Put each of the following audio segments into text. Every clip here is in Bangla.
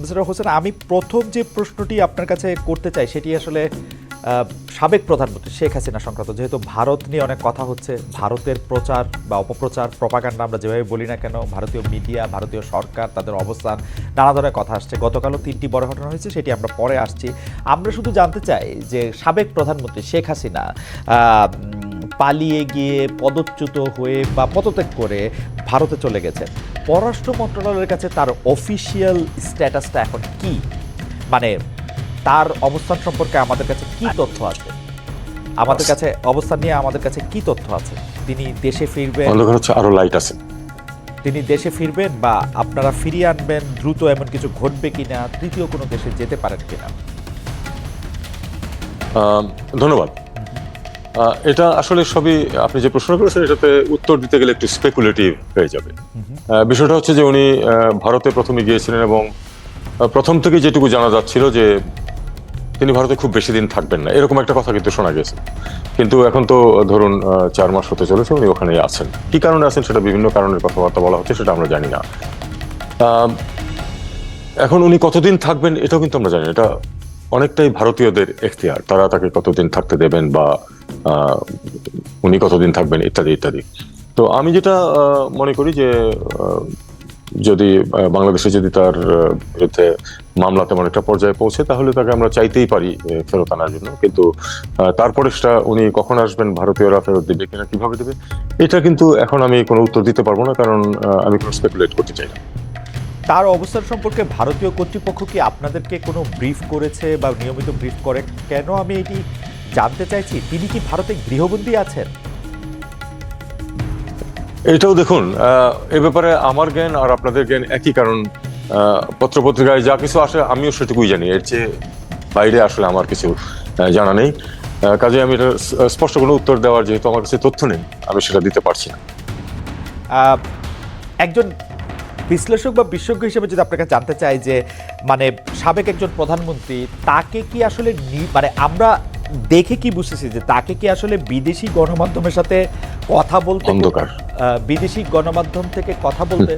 মিস্টার হোসেন, আমি প্রথম যে প্রশ্নটি আপনার কাছে করতে চাই সেটি আসলে সাবেক প্রধানমন্ত্রী শেখ হাসিনা সংক্রান্ত। যেহেতু ভারত নিয়ে অনেক কথা হচ্ছে, ভারতের প্রচার বা অপপ্রচার প্রপাগান্ডা আমরা যেভাবে বলি না কেন, ভারতীয় মিডিয়া ভারতীয় সরকার, তাদের অবস্থান, নানা ধরনের কথা আসছে। গতকালও তিনটি বড় ঘটনা হয়েছে, সেটি আমরা পরে আসছি। আমরা শুধু জানতে চাই যে সাবেক প্রধানমন্ত্রী শেখ হাসিনা পালিয়ে গিয়ে পদচ্যুত হয়ে বা পদত্যাগ করে ভারতে চলে গেছে। পররাষ্ট্র মন্ত্রণালয়ের কাছে তার অফিসিয়াল স্ট্যাটাসটা এখন কি? মানে তার অবস্থান সম্পর্কে আমাদের কাছে কি তথ্য আছে? আমাদের কাছে অবস্থান নিয়ে আমাদের কাছে কি তথ্য আছে? তিনি দেশে ফিরবেন। হচ্ছে আরও লাইট আছে। তিনি দেশে ফিরবেন বা আপনারা ফিরিয়ে আনবেন দ্রুত এমন কিছু ঘটবে কিনা তৃতীয় কোনো দেশে যেতে পারেন কিনা? ধন্যবাদ। এটা আসলে সবই আপনি যে প্রশ্ন করেছেন, এটাতে উত্তর দিতে গেলে একটু স্পেকুলেটিভ হয়ে যাবে। বিষয়টা হচ্ছে যে উনি ভারতে প্রথমে গিয়েছিলেন এবং প্রথম থেকে যেটুকু জানা যাচ্ছিল যে তিনি ভারতে খুব বেশি দিন থাকবেন না। এরকম একটা কথা কিন্তু শোনা গেছে। কিন্তু এখন তো ধরুন চার মাস হতে চলেছে, উনি ওখানেই আছেন। কি কারণে আছেন সেটা বিভিন্ন কারণের কথাবার্তা বলা হচ্ছে, সেটা আমরা জানি না। এখন উনি কতদিন থাকবেন, এটাও কিন্তু আমরা জানি এটা অনেকটাই ভারতীয়দের এখতিয়ার। তারা তাকে কতদিন থাকতে দেবেন বা উনি কতদিন থাকবেন, ইত্যাদি ইত্যাদি। তো আমি যেটা মনে করি যে যদি বাংলাদেশে যদি তার বিরুদ্ধে মামলা তেমন একটা পর্যায়ে পৌঁছে, তাহলে তাকে আমরা চাইতেই পারি ফেরত আনার জন্য। কিন্তু তারপরে সেটা উনি কখন আসবেন, ভারতীয়রা ফেরত দেবে কিনা, কীভাবে দেবে, এটা কিন্তু এখন আমি কোনো উত্তর দিতে পারব না, কারণ আমি কোনো স্পেকুলেট করতে চাই না। তার অবস্থান সম্পর্কে ভারতীয় কর্তৃপক্ষ কি আপনাদেরকে কোনো ব্রিফ করেছে বা নিয়মিত ব্রিফ করে? কেন আমি এটি জানতে চাইছি? তিনি কি ভারতে গৃহবন্দী আছেন? এটাও দেখুন এ ব্যাপারে আমার জ্ঞান আর আপনাদের জ্ঞান একই কারণ পত্রপত্রিকায় যা কিছু আসে আমিও সেটুকুই জানি। এর চেয়ে বাইরে আসলে আমার কিছু জানা নেই। কাজে আমি এটা স্পষ্ট কোনো উত্তর দেওয়ার যেহেতু আমার কাছে তথ্য নেই আমি সেটা দিতে পারছি না। একজন বিশ্লেষক বা বিশেষজ্ঞ হিসেবে যদি আপনাকে জানতে চাই যে মানে সাবেক একজন প্রধানমন্ত্রী তাকে কি আসলে মানে আমরা দেখে কি বুঝতেছি যে তাকে কি আসলে বিদেশি গণমাধ্যমের সাথে কথা বলতে অন্ধকার। বিদেশি গণমাধ্যম থেকে কথা বলতে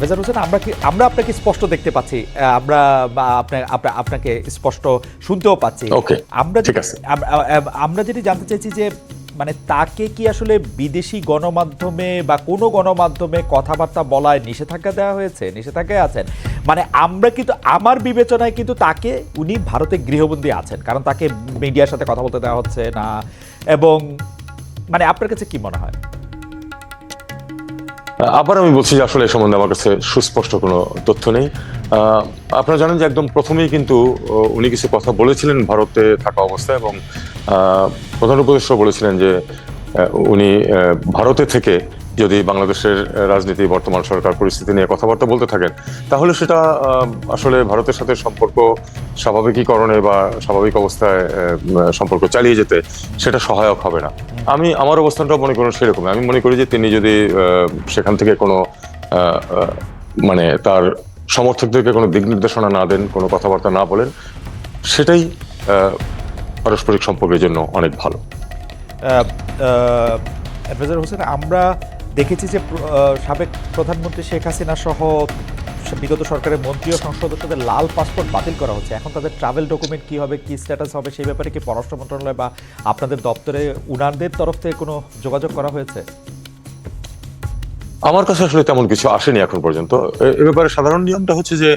রেজার হোসেন আমরা কি আমরা আপনাকে স্পষ্ট দেখতে পাচ্ছি। আমরা বা আপনা- আপনা- আপনাকে স্পষ্ট শুনতেও পাচ্ছি। আমরা আমরা যেটি জানতে চাইছি যে মানে তাকে কি আসলে বিদেশি গণমাধ্যমে বা কোনো গণমাধ্যমে কথাবার্তা বলায় নিষেধাজ্ঞা দেওয়া হয়েছে? নিষেধাজ্ঞায় আছেন। মানে আমরা কিন্তু আমার বিবেচনায় কিন্তু তাকে উনি ভারতে গৃহবন্দী আছেন। কারণ তাকে মিডিয়ার সাথে কথা বলতে দেওয়া হচ্ছে না। এবং মানে আপনার কাছে কি মনে হয়? আবার আমি বলছি যে আসলে এ সম্বন্ধে আমার কাছে সুস্পষ্ট কোনো তথ্য নেই। আপনারা জানেন যে একদম প্রথমেই কিন্তু উনি কিছু কথা বলেছিলেন ভারতে থাকা অবস্থায় এবং প্রধান উপদেষ্টা বলেছিলেন যে উনি ভারতে থেকে যদি বাংলাদেশের রাজনীতি, বর্তমান সরকার পরিস্থিতি নিয়ে কথাবার্তা বলতে থাকেন, তাহলে সেটা আসলে ভারতের সাথে সম্পর্ক স্বাভাবিকীকরণে বা স্বাভাবিক অবস্থায় সম্পর্ক চালিয়ে যেতে সেটা সহায়ক হবে না। আমি, আমার অবস্থানটা মনে করি সেরকম। আমি মনে করি যে তিনি যদি সেখান থেকে কোনো মানে তার সমর্থকদেরকে কোনো দিক নির্দেশনা না দেন, কোনো কথাবার্তা না বলেন, সেটাই পারস্পরিক সম্পর্কের জন্য অনেক ভালো। হোসেন, আমরা দেখেছি যে সাবেক প্রধানমন্ত্রী শেখ হাসিনা সহ বিগত সরকারের মন্ত্রী ও সংসদ সদস্যদের লাল পাসপোর্ট বাতিল করা হচ্ছে। এখন তাদের ট্রাভেল ডকুমেন্ট কি হবে কি স্ট্যাটাস হবে সেই ব্যাপারে কি পররাষ্ট্র মন্ত্রণালয় বা আপনাদের দপ্তরে উনারদের তরফ থেকে কোনো যোগাযোগ করা হয়েছে? আমার কাছে আসলে তেমন কিছু আসেনি এখন পর্যন্ত। এ- ব্যাপারে সাধারণ নিয়মটা হচ্ছে যে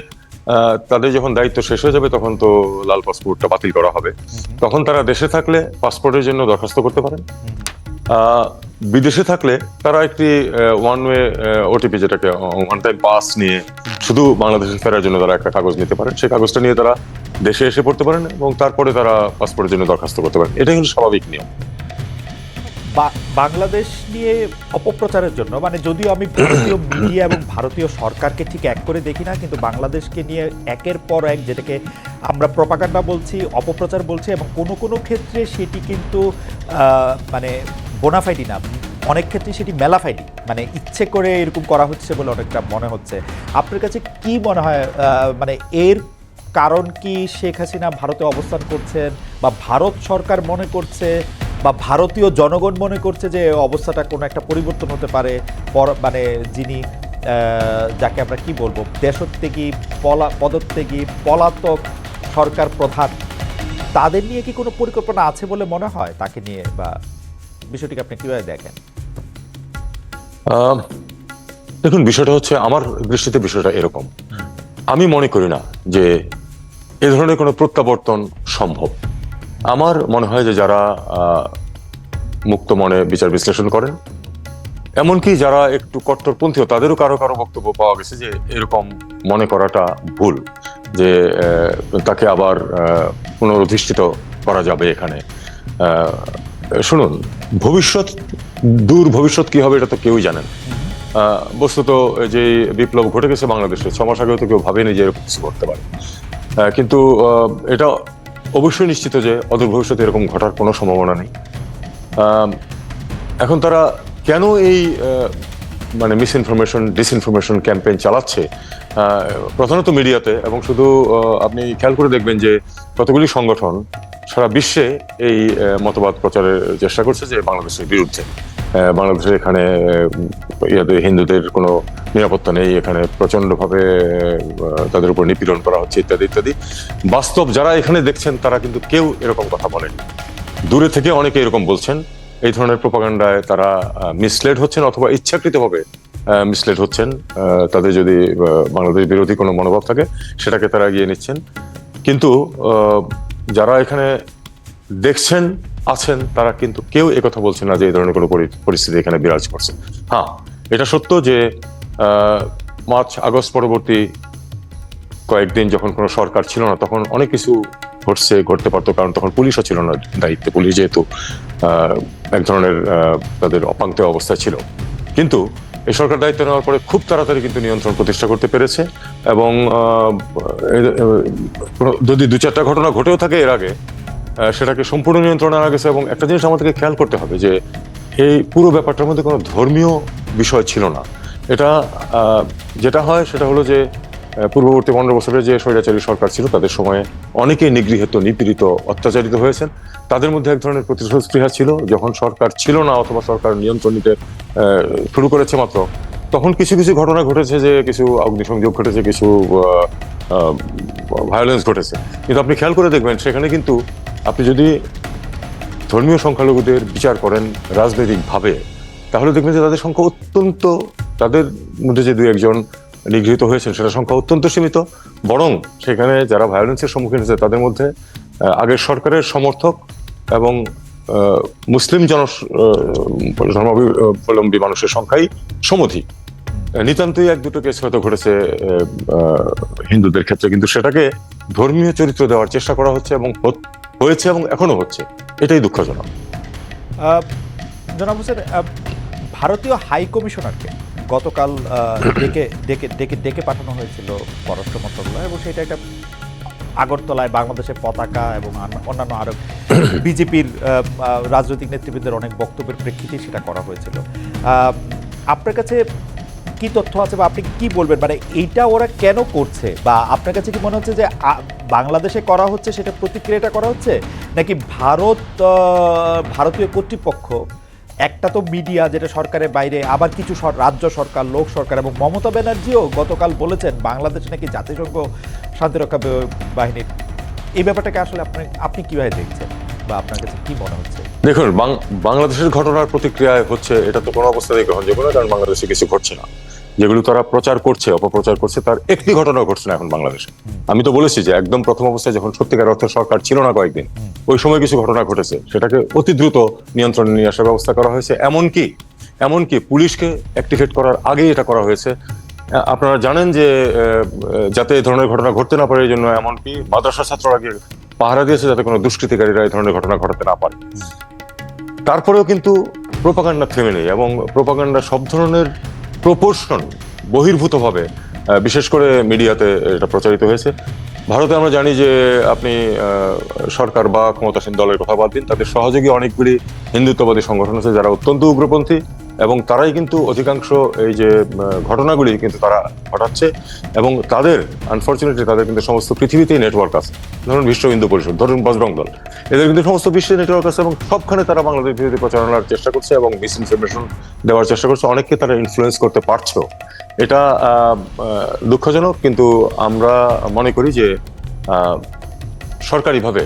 তাদের যখন দায়িত্ব শেষ হয়ে যাবে তখন তো লাল পাসপোর্টটা বাতিল করা হবে। তখন তারা দেশে থাকলে পাসপোর্টের জন্য দরখাস্ত করতে পারেন। বিদেশে থাকলে তারা একটি ওয়ান ওয়ে ওটিপি যেটাকে ওয়ান টাইম পাস নিয়ে শুধু বাংলাদেশে ফেরার জন্য তারা একটা কাগজ নিতে পারেন। সেই কাগজটা নিয়ে তারা দেশে এসে পড়তে পারেন এবং তারপরে তারা পাসপোর্টের জন্য দরখাস্ত করতে পারেন। এটাই হলো স্বাভাবিক নিয়ম। বাংলাদেশ নিয়ে অপপ্রচারের জন্য মানে যদিও আমি ভারতীয় মিডিয়া এবং ভারতীয় সরকারকে ঠিক এক করে দেখি না, কিন্তু বাংলাদেশকে নিয়ে একের পর এক যেটাকে আমরা প্রপাগান্ডা বলছি, অপপ্রচার বলছি এবং কোনো কোনো ক্ষেত্রে সেটি কিন্তু মানে বোনাফাইডি না। অনেক ক্ষেত্রে সেটি মেলাফাইডি মানে ইচ্ছে করে এরকম করা হচ্ছে বলে অনেকটা মনে হচ্ছে। আপনার কাছে কি মনে হয় মানে এর কারণ কি শেখ হাসিনা ভারতে অবস্থান করছেন বা ভারত সরকার মনে করছে বা ভারতীয় জনগণ মনে করছে যে অবস্থাটা কোনো একটা পরিবর্তন হতে পারে? মানে যিনি যাকে আমরা কি বলব দেশত্যাগী পলা পদত্যাগী পলাতক সরকার প্রধান, তাদের নিয়ে কি কোনো পরিকল্পনা আছে বলে মনে হয় তাকে নিয়ে বা বিষয়টিকে আপনি কীভাবে দেখেন? দেখুন, বিষয়টা হচ্ছে আমার দৃষ্টিতে বিষয়টা এরকম। আমি মনে করি না যে এ ধরনের কোনো প্রত্যাবর্তন সম্ভব। আমার মনে হয় যে যারা মুক্ত মনে বিচার বিশ্লেষণ করেন, এমনকি যারা একটু কট্টরপন্থীও তাদেরও কারও কারও বক্তব্য পাওয়া গেছে যে এরকম মনে করাটা ভুল, যে তাকে আবার পুনরধিষ্ঠিত করা যাবে এখানে। শুনুন ভবিষ্যৎ, দূর ভবিষ্যৎ কি হবে এটা তো কেউই জানেন বস্তুত যে বিপ্লব ঘটে গেছে বাংলাদেশে, ছ মাস আগেও তো কেউ ভাবেনি যে এরকম কিছু ঘটতে পারে। কিন্তু এটা অবশ্যই নিশ্চিত যে অদূর ভবিষ্যতে এরকম ঘটার কোনো সম্ভাবনা নেই। এখন তারা কেন এই মানে মিস ইনফরমেশন ডিসইনফরমেশন ক্যাম্পেইন চালাচ্ছে প্রধানত মিডিয়াতে এবং শুধু আপনি খেয়াল করে দেখবেন যে কতগুলি সংগঠন সারা বিশ্বে এই মতবাদ প্রচারের চেষ্টা করছে যে বাংলাদেশের বিরুদ্ধে। বাংলাদেশের এখানে ইয়াদের, হিন্দুদের কোনো নিরাপত্তা নেই, এখানে প্রচণ্ডভাবে তাদের উপর নিপীড়ন করা হচ্ছে ইত্যাদি ইত্যাদি। বাস্তব যারা এখানে দেখছেন তারা কিন্তু কেউ এরকম কথা বলেনি দূরে থেকে অনেকে এরকম বলছেন। এই ধরনের প্রোপাগান্ডায় তারা মিসলেড হচ্ছেন অথবা ইচ্ছাকৃতভাবে মিসলেড হচ্ছেন। তাদের যদি বাংলাদেশ বিরোধী কোনো মনোভাব থাকে, সেটাকে তারা এগিয়ে নিচ্ছেন। কিন্তু যারা এখানে দেখছেন, আছেন, তারা কিন্তু কেউ একথা বলছেন না যে এই ধরনের কোনো পরিস্থিতি এখানে বিরাজ করছে। হ্যাঁ এটা সত্য যে মার্চ, আগস্ট পরবর্তী কয়েকদিন যখন কোনো সরকার ছিল না, তখন অনেক কিছু ঘটছে, ঘটতে পারতো, কারণ তখন পুলিশও ছিল না দায়িত্বে। পুলিশ যেহেতু এক ধরনের তাদের অপাঙ্ক্ত অবস্থা ছিল। কিন্তু এই সরকার দায়িত্ব নেওয়ার পরে খুব তাড়াতাড়ি কিন্তু নিয়ন্ত্রণ প্রতিষ্ঠা করতে পেরেছে এবং যদি দু চারটা ঘটনা ঘটেও থাকে এর আগে সেটাকে সম্পূর্ণ নিয়ন্ত্রণে আনা গেছে এবং একটা জিনিস আমাদেরকে খেয়াল করতে হবে যে এই পুরো ব্যাপারটার মধ্যে কোনো ধর্মীয় বিষয় ছিল না। এটা যেটা হয় সেটা হলো যে পূর্ববর্তী পনেরো বছরের যে স্বৈরাচারী সরকার ছিল, তাদের সময়ে অনেকেই নিগৃহীত, নিপীড়িত, অত্যাচারিত হয়েছেন। তাদের মধ্যে এক ধরনের প্রতিশোধ স্পৃহা ছিল। যখন সরকার ছিল না অথবা সরকার নিয়ন্ত্রণ নিতে শুরু করেছে মাত্র, তখন কিছু কিছু ঘটনা ঘটেছে যে কিছু অগ্নিসংযোগ ঘটেছে, কিছু ভায়োলেন্স ঘটেছে। কিন্তু আপনি খেয়াল করে দেখবেন, সেখানে কিন্তু আপনি যদি ধর্মীয় সংখ্যালঘুদের বিচার করেন রাজনৈতিকভাবে, তাহলে দেখবেন যে তাদের সংখ্যা অত্যন্ত, তাদের মধ্যে যে দু একজন নিগৃহীত হয়েছেন সেটা সংখ্যা অত্যন্ত সীমিত। বরং সেখানে যারা ভায়োলেন্সের সম্মুখীন হয়েছে, তাদের মধ্যে আগের সরকারের সমর্থক এবং মুসলিম জন ধর্মাবলম্বী মানুষের সংখ্যাই সমধিক। নিতান্তই এক দুটো কেস হয়তো ঘটেছে হিন্দুদের ক্ষেত্রে। কিন্তু সেটাকে ধর্মীয় চরিত্র দেওয়ার চেষ্টা করা হচ্ছে এবং হয়েছে এবং এখনও হচ্ছে। এটাই দুঃখজনক। জনাব হোসেন ভারতীয় হাই কমিশনারকে গতকাল ডেকে ডেকে ডেকে ডেকে পাঠানো হয়েছিল পররাষ্ট্র মন্ত্রণালয় এবং সেটা একটা আগরতলায় বাংলাদেশের পতাকা এবং অন্যান্য আরও বিজেপির রাজনৈতিক নেতৃবৃন্দের অনেক বক্তব্যের প্রেক্ষিতে সেটা করা হয়েছিল। আপনার কাছে কি তথ্য আছে বা আপনি কি বলবেন? মানে এইটা ওরা কেন করছে? বা আপনার কাছে কি মনে হচ্ছে যে বাংলাদেশে করা হচ্ছে সেটা প্রতিক্রিয়াটা করা হচ্ছে? নাকি ভারত ভারতীয় কর্তৃপক্ষ একটা তো মিডিয়া যেটা সরকারের বাইরে, আবার কিছু রাজ্য সরকার, লোক সরকার এবং মমতা ব্যানার্জিও গতকাল বলেছেন বাংলাদেশ নাকি জাতিসংঘ শান্তিরক্ষা বাহিনীর। এই ব্যাপারটাকে আসলে আপনি আপনি কীভাবে দেখছেন বা আপনার কাছে কি মনে হচ্ছে? দেখুন বাংলাদেশের ঘটনার প্রতিক্রিয়ায় হচ্ছে, এটা তো কোনো অবস্থাতেই গ্রহণযোগ্য না কারণ বাংলাদেশে কিছু ঘটছে না। যেগুলো তারা প্রচার করছে, অপপ্রচার করছে, তার একটি ঘটনা ঘটছে না এখন বাংলাদেশে। আমি তো বলেছি যে একদম প্রথম অবস্থায় যখন সত্যিকার অর্থে সরকার ছিল না কয়েকদিন, ওই সময় কিছু ঘটনা ঘটেছে। সেটাকে অতি দ্রুত নিয়ন্ত্রণে নিয়ে আসার ব্যবস্থা করা হয়েছে। এমনকি এমনকি পুলিশকে অ্যাক্টিভেট করার আগেই এটা করা হয়েছে। আপনারা জানেন যে যাতে এই ধরনের ঘটনা ঘটতে না পারে, এই জন্য এমনকি মাদ্রাসা ছাত্ররা গিয়ে পাহারা দিয়েছে যাতে কোনো দুষ্কৃতিকারীরা এই ধরনের ঘটনা ঘটাতে না পারে। তারপরেও কিন্তু প্রোপাগান্ডা থেমে নেই এবং প্রোপাগান্ডা সব ধরনের প্রপোর্শন বহির্ভূতভাবে বিশেষ করে মিডিয়াতে এটা প্রচারিত হয়েছে। ভারতে আমরা জানি যে আপনি সরকার বা ক্ষমতাসীন দলের কথা বাদ দিন, তাদের সহযোগী অনেকগুলি হিন্দুত্ববাদী সংগঠন আছে যারা অত্যন্ত উগ্রপন্থী। এবং তারাই কিন্তু অধিকাংশ এই যে ঘটনাগুলি কিন্তু তারা ঘটাচ্ছে এবং তাদের আনফর্চুনেটলি তাদের কিন্তু সমস্ত পৃথিবীতেই নেটওয়ার্ক আছে। ধরুন বিশ্ব হিন্দু পরিষদ, ধরুন বজরং দল এদের কিন্তু সমস্ত বিশ্বের নেটওয়ার্ক আছে এবং সবখানে তারা বাংলাদেশ বিরোধী প্রচারণার চেষ্টা করছে এবং মিস ইনফরমেশন দেওয়ার চেষ্টা করছে। অনেককে তারা ইনফ্লুয়েন্স করতে পারছ এটা দুঃখজনক, কিন্তু আমরা মনে করি যে সরকারিভাবে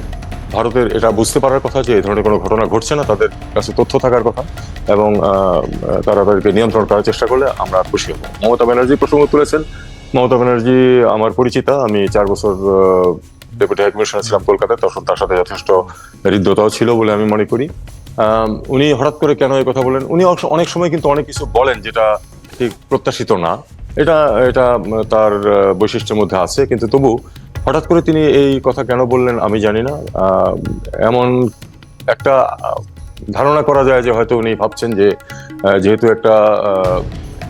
ভারতের এটা বুঝতে পারার কথা যে এই ধরনের কোনো ঘটনা ঘটছে না, তাদের কাছে তথ্য থাকার কথা এবং তারা তাদেরকে নিয়ন্ত্রণ করার চেষ্টা করলে আমরা খুশি হব মমতা ব্যানার্জি প্রসঙ্গ তুলেছেন। মমতা ব্যানার্জি আমার পরিচিতা, আমি চার বছর ডেপুটি হাই কমিশনার ছিলাম কলকাতায়, তখন তার সাথে যথেষ্ট হৃদ্যতাও ছিল বলে আমি মনে করি। উনি হঠাৎ করে কেন এই কথা বলেন? উনি অনেক- অনেক সময় কিন্তু অনেক কিছু বলেন যেটা ঠিক প্রত্যাশিত না। এটা এটা তার বৈশিষ্ট্যের মধ্যে আছে, কিন্তু তবু হঠাৎ করে তিনি এই কথা কেন বললেন আমি জানি না। এমন একটা ধারণা করা যায় যে হয়তো উনি ভাবছেন যে যেহেতু একটা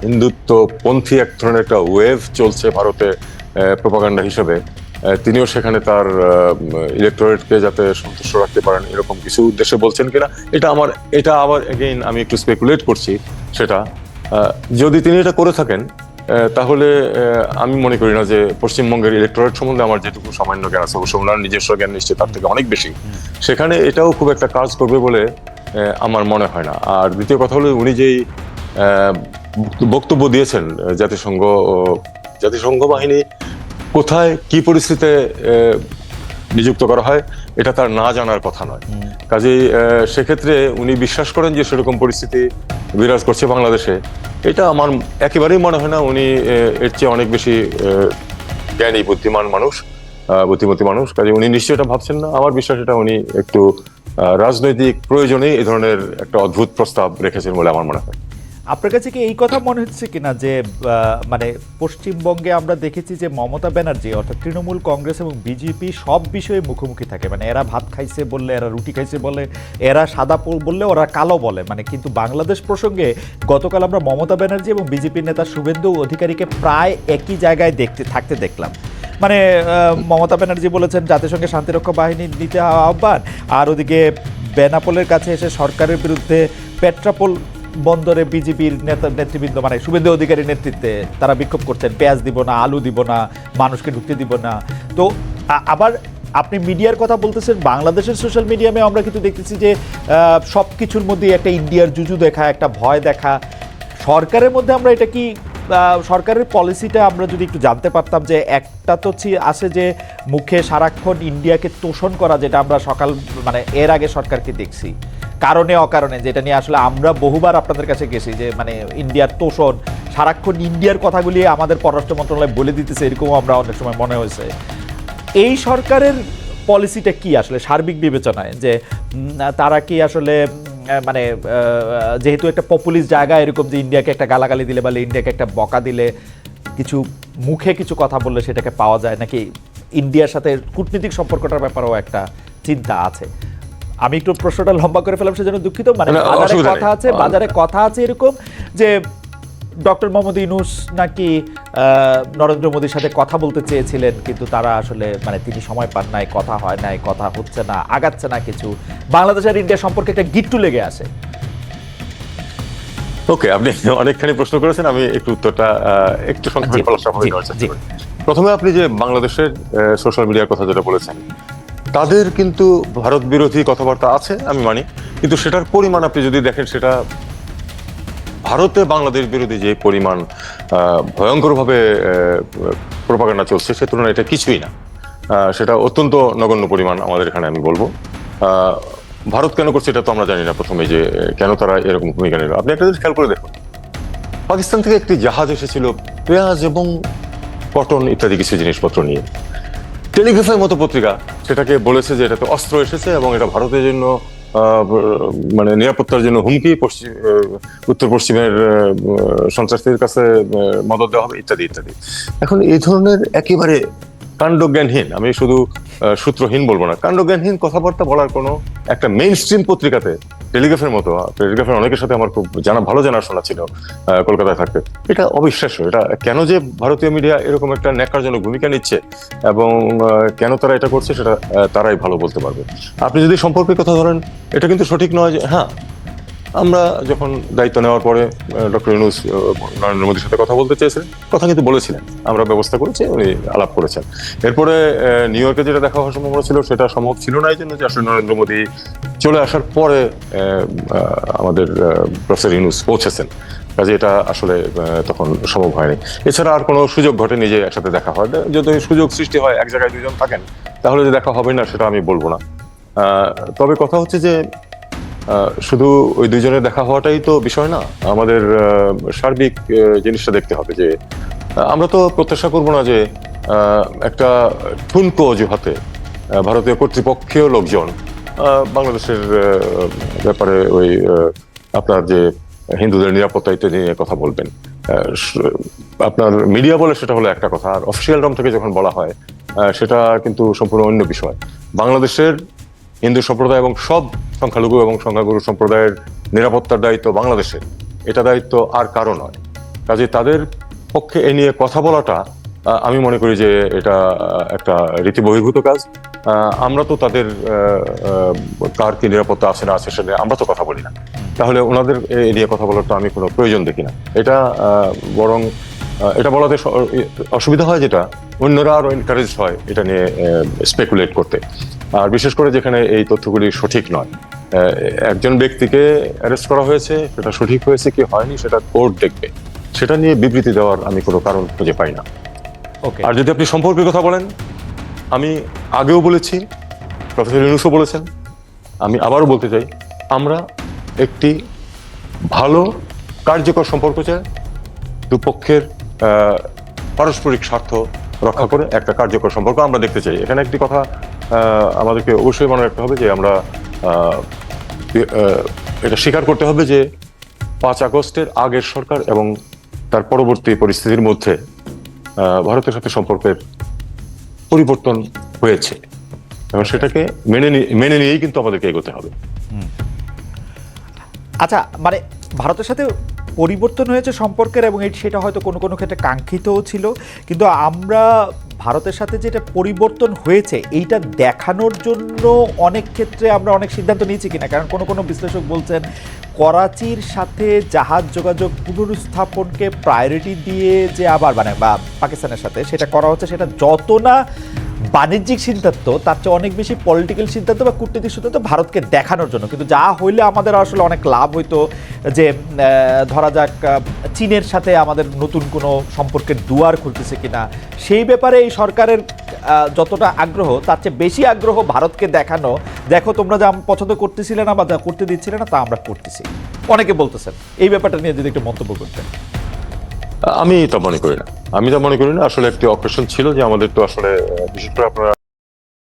হিন্দুত্বপন্থী এক ধরনের একটা ওয়েভ চলছে ভারতে প্রপাগান্ডা হিসেবে তিনিও সেখানে তার ইলেকটোরেটকে যাতে সন্তুষ্ট রাখতে পারেন এরকম কিছু উদ্দেশ্যে বলছেন কিনা, এটা আমার, এটা আবার এগেইন আমি একটু স্পেকুলেট করছি সেটা। যদি তিনি এটা করে থাকেন তাহলে আমি মনে করি না যে পশ্চিমবঙ্গের ইলেকটোরেট সম্বন্ধে আমার যেটুকু সামান্য জ্ঞান আছে অবশ্য ওনার নিজস্ব জ্ঞান নিশ্চয়ই তার থেকে অনেক বেশি। সেখানে এটাও খুব একটা কাজ করবে বলে আমার মনে হয় না। আর দ্বিতীয় কথা হলো উনি যেই বক্তব্য দিয়েছেন জাতিসংঘ জাতিসংঘ বাহিনী কোথায় কি পরিস্থিতিতে নিযুক্ত করা হয় এটা তার না জানার কথা নয়। কাজেই সেক্ষেত্রে উনি বিশ্বাস করেন যে সেরকম পরিস্থিতি বিরাজ করছে বাংলাদেশে। এটা আমার একেবারেই মনে হয় না উনি এর চেয়ে অনেক বেশি জ্ঞানী বুদ্ধিমান মানুষ বুদ্ধিমতী মানুষ। কাজে উনি নিশ্চয়ই এটা ভাবছেন না। আমার বিশ্বাস এটা উনি একটু রাজনৈতিক প্রয়োজনে এই ধরনের একটা অদ্ভুত প্রস্তাব রেখেছেন বলে আমার মনে হয়। আপনার কাছে কি এই কথা মনে হচ্ছে কিনা যে মানে পশ্চিমবঙ্গে আমরা দেখেছি যে মমতা ব্যানার্জি অর্থাৎ তৃণমূল কংগ্রেস এবং বিজেপি সব বিষয়ে মুখোমুখি থাকে। মানে এরা ভাত খাইছে বললে, এরা রুটি খাইছে বলে, এরা সাদা বললে ওরা কালো বলে। মানে কিন্তু বাংলাদেশ প্রসঙ্গে গতকাল আমরা মমতা ব্যানার্জি এবং বিজেপির নেতা শুভেন্দু অধিকারীকে প্রায় একই জায়গায় দেখতে, থাকতে দেখলাম। মানে মমতা ব্যানার্জি বলেছেন জাতিসংঘের শান্তিরক্ষা বাহিনী নিতে আহ্বান। আর ওদিকে বেনাপোলের কাছে এসে সরকারের বিরুদ্ধে পেট্রাপোল বন্দরে বিজেপির নেতা নেতৃবৃন্দ মানে শুভেন্দু অধিকারীর নেতৃত্বে তারা বিক্ষোভ করছেন। পেঁয়াজ দিব না, আলু দিব না, মানুষকে ঢুকতে দিব না। তো আবার আপনি মিডিয়ার কথা বলতেছেন, বাংলাদেশের সোশ্যাল মিডিয়ামে আমরা কিন্তু দেখতেছি যে সব কিছুর মধ্যে একটা ইন্ডিয়ার জুজু দেখা, একটা ভয় দেখা। সরকারের মধ্যে আমরা এটা কি সরকারের পলিসিটা আমরা যদি একটু জানতে পারতাম যে একটা তো আছে যে, মুখে সারাক্ষণ ইন্ডিয়াকে তোষণ করা যেটা আমরা সকাল মানে এর আগে সরকারকে দেখছি। কারণে, অকারণে, যেটা নিয়ে আসলে আমরা বহুবার আপনাদের কাছে গেছি যে মানে ইন্ডিয়ার তোষণ, সারাক্ষণ ইন্ডিয়ার কথাগুলি আমাদের পররাষ্ট্র মন্ত্রণালয় বলে দিতেছে, এরকমও আমরা অনেক সময় মনে হয়েছে। এই সরকারের পলিসিটা কি আসলে? সার্বিক বিবেচনায়, যে তারা কি আসলে মানে যেহেতু একটা পপুলিস্ট জায়গা, এরকম যে, ইন্ডিয়াকে একটা গালাগালি দিলে বা ইন্ডিয়াকে একটা বকা দিলে, কিছু মুখে কিছু কথা বললে সেটাকে পাওয়া যায়, নাকি ইন্ডিয়ার সাথে কূটনীতিক সম্পর্কটার ব্যাপারেও একটা চিন্তা আছে? আমি একটু প্রশ্নটা লম্বা করে ফেলাম সেজন্য দুঃখিত। মানে বাজারে কথা আছে বাজারে কথা আছে এরকম যে ডক্টর মোহাম্মদ ইউনুস নাকি নরেন্দ্র মোদীর সাথে কথা বলতে চেয়েছিলেন কিন্তু তারা আসলে মানে তিনি সময় পান নাই কথা হয় নাই কথা হচ্ছে না আগাচ্ছে না কিছু। বাংলাদেশ আর ইন্ডিয়া সম্পর্কে একটা গিট্টু লেগে আসে ওকে আপনি অনেকখানি প্রশ্ন করেছেন আমি একটু উত্তরটা একটু সংক্ষেপে বলার। প্রথমে আপনি যে বাংলাদেশের সোশ্যাল মিডিয়ার কথা যেটা বলেছেন তাদের কিন্তু ভারত বিরোধী কথাবার্তা আছে, আমি মানি। কিন্তু সেটার পরিমাণ আপনি যদি দেখেন, সেটা ভারতে বাংলাদেশ বিরোধী যে পরিমাণ ভয়ঙ্করভাবে প্রপাগান্ডা চলছে, সে তুলনায় এটা কিছুই না। সেটা অত্যন্ত নগণ্য পরিমাণ আমাদের এখানে আমি বলব। ভারত কেন করছে এটা তো আমরা জানি না প্রথমে যে, কেন তারা এরকম ভূমিকা নিল। আপনি একটা খেয়াল করে দেখুন। পাকিস্তান থেকে একটি জাহাজ এসেছিল, পেঁয়াজ এবং কটন ইত্যাদি কিছু জিনিসপত্র নিয়ে। টেলিগ্রাফের মতো পত্রিকা সেটাকে বলেছে যে এটাতে অস্ত্র এসেছে এবং এটা ভারতের জন্য মানে নিরাপত্তার জন্য হুমকি, পশ্চিম উত্তর পশ্চিমের সন্ত্রাসীদের কাছে মদত দেওয়া হবে, ইত্যাদি ইত্যাদি। এখন এই ধরনের একেবারে কাণ্ডজ্ঞানহীন, আমি শুধু সূত্রহীন বলব না, কাণ্ডজ্ঞানহীন কথাবার্তা বলার কোনো একটা মেইন স্ট্রিম পত্রিকাতে টেলিগ্রাফের মতো টেলিগ্রাফের অনেকের সাথে আমার খুব জানা, ভালো জানাশোনা ছিল কলকাতায় থাকতে। এটা অবিশ্বাস্য, এটা কেন যে ভারতীয় মিডিয়া এরকম একটা ন্যাকারজনক ভূমিকা নিচ্ছে এবং কেন তারা এটা করছে সেটা তারাই ভালো বলতে পারবে। আপনি যদি সম্পর্কের কথা ধরেন, এটা কিন্তু সঠিক নয় যে হ্যাঁ আমরা যখন দায়িত্ব নেওয়ার পরে ডক্টর ইউনুস নরেন্দ্র মোদীর সাথে কথা বলতে চেয়েছিলেন, কথা কিন্তু বলেছিলেন। আমরা ব্যবস্থা করেছি, উনি আলাপ করেছেন। এরপরে নিউ ইয়র্কে যেটা দেখা হওয়ার সম্ভাবনা ছিল, সেটা সম্ভব ছিল না, এই জন্য যে আসলে নরেন্দ্র মোদী চলে আসার পরে আমাদের প্রফেসর ইউনুস পৌঁছেছেন। কাজে এটা আসলে তখন সম্ভব হয়নি। এছাড়া আর কোনো সুযোগ ঘটেনি যে একসাথে দেখা হয়। যদি সুযোগ সৃষ্টি হয়, এক জায়গায় দুজন থাকেন, তাহলে যে দেখা হবে না, সেটা আমি বলব না। তবে কথা হচ্ছে যে শুধু ওই দুইজনের দেখা হওয়াটাই তো বিষয় না, আমাদের সার্বিক জিনিসটা দেখতে হবে যে আমরা তো প্রত্যাশা করব না যে একটা ঠুনকো অজুহাতে ভারতীয় কর্তৃপক্ষীয় লোকজন বাংলাদেশের ব্যাপারে ওই আপনার যে হিন্দুদের নিরাপত্তা ইত্যাদি নিয়ে কথা বলবেন। আপনার মিডিয়া বলে সেটা হলো একটা কথা, আর অফিসিয়াল রম থেকে যখন বলা হয় সেটা কিন্তু সম্পূর্ণ অন্য বিষয়। বাংলাদেশের হিন্দু সম্প্রদায় এবং সব সংখ্যালঘু এবং সংখ্যাগুরু সম্প্রদায়ের নিরাপত্তার দায়িত্ব বাংলাদেশের। এটা দায়িত্ব আর কারও নয়। কাজে তাদের পক্ষে এ নিয়ে কথা বলাটা আমি মনে করি যে এটা একটা রীতি বহির্ভূত কাজ। আমরা তো তাদের কার কি নিরাপত্তা আছে না আছে সেটা আমরা তো কথা বলি না। তাহলে ওনাদের এ নিয়ে কথা বলার তো আমি কোনো প্রয়োজন দেখি না। এটা বরং এটা বলাতে অসুবিধা হয় যেটা অন্যরা আরও এনকারেজ হয় এটা নিয়ে স্পেকুলেট করতে। আর বিশেষ করে যেখানে এই তথ্যগুলি সঠিক নয় একজন ব্যক্তিকে অ্যারেস্ট করা হয়েছে সেটা সঠিক হয়েছে কি হয়নি সেটা কোর্ট দেখবে। সেটা নিয়ে বিবৃতি দেওয়ার আমি কোনো কারণ খুঁজে পাই না। ওকে। আর যদি আপনি সম্পর্কের কথা বলেন আমি আগেও বলেছি প্রফেসর ইউনুসও বলেছেন আমি আবারও বলতে চাই আমরা একটি ভালো কার্যকর সম্পর্ক চাই দুপক্ষের পারস্পরিক স্বার্থ রক্ষা করে একটা কার্যকর সম্পর্ক আমরা দেখতে চাই। এখানে একটি কথা আমাদেরকে অবশ্যই মনে রাখতে হবে যে আমরা এটা স্বীকার করতে হবে যে পাঁচ আগস্টের আগের সরকার এবং তার পরবর্তী পরিস্থিতির মধ্যে ভারতের সাথে সম্পর্কের পরিবর্তন হয়েছে। এবং সেটাকে মেনে মেনে নিয়েই কিন্তু আমাদেরকে এগোতে হবে। আচ্ছা মানে ভারতের সাথে পরিবর্তন হয়েছে সম্পর্কের এবং সেটা হয়তো কোনো কোনো ক্ষেত্রে কাঙ্ক্ষিতও ছিল। কিন্তু আমরা ভারতের সাথে যেটা পরিবর্তন হয়েছে, এইটা দেখানোর জন্য অনেক ক্ষেত্রে আমরা অনেক সিদ্ধান্ত নিয়েছি কিনা। কারণ কোনো কোনো বিশ্লেষক বলছেন, করাচির সাথে জাহাজ যোগাযোগ পুনরুস্থাপনকে প্রায়োরিটি দিয়ে যে আবার মানে বা পাকিস্তানের সাথে সেটা করা হচ্ছে, সেটা যত না বাণিজ্যিক সিদ্ধান্ত, তার চেয়ে অনেক বেশি পলিটিক্যাল সিদ্ধান্ত বা কূটনৈতিক সিদ্ধান্ত ভারতকে দেখানোর জন্য। কিন্তু যা হইলে আমাদের আসলে অনেক লাভ হইতো যে ধরা যাক চীনের সাথে আমাদের নতুন কোনো সম্পর্কের দুয়ার খুলতেছে কিনা। সেই ব্যাপারে এই সরকারের যতটা আগ্রহ, তার চেয়ে বেশি আগ্রহ ভারতকে দেখানো। দেখো, তোমরা যা পছন্দ করতেছিলে না বা যা করতে দিচ্ছিলে না, তা আমরা করতেছি। অনেকে বলতেছেন, এই ব্যাপারটা নিয়ে যদি একটু মন্তব্য করতেন। আমি তা মনে করি না। আমি তো মনে করি না। আসলে একটি অপারেশন ছিল যে আমাদের তো আসলে, বিশেষ করে আপনারা